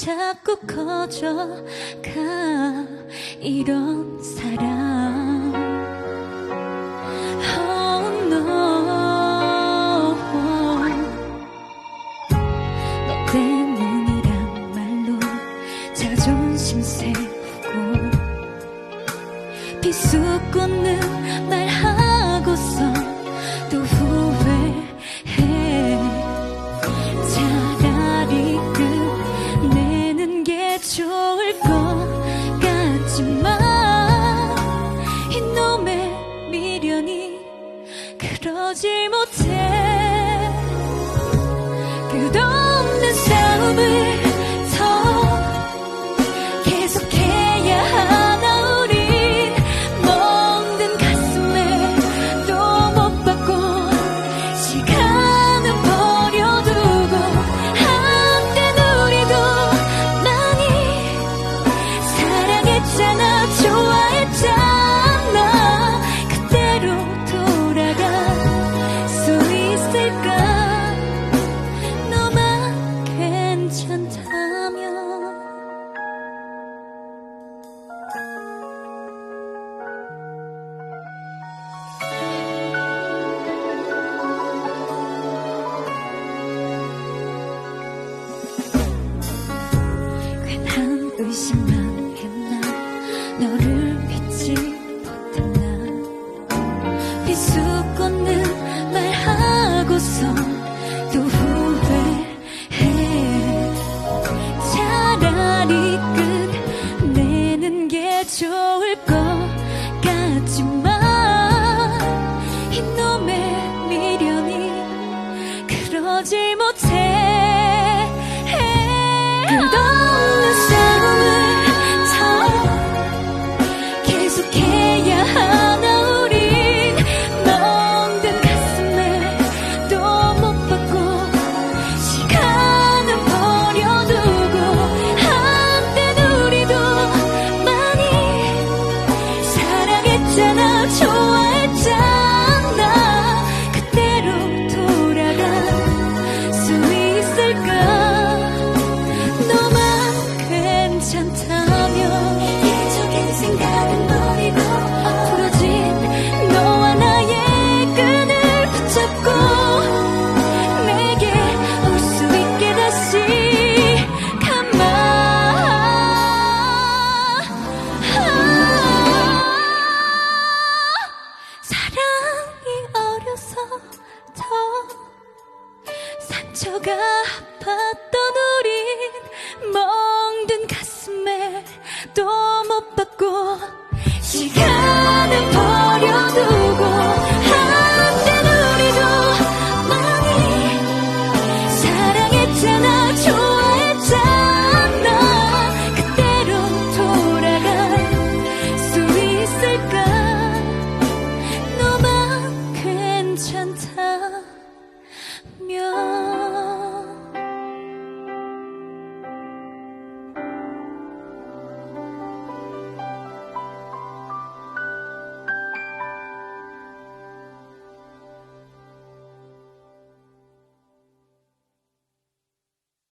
자꾸 커져가 이런 사랑 Oh no. 너 때문이란 말로 자존심 세우고 비수 꽂는 나 더 상처가 아팠던 우린 멍든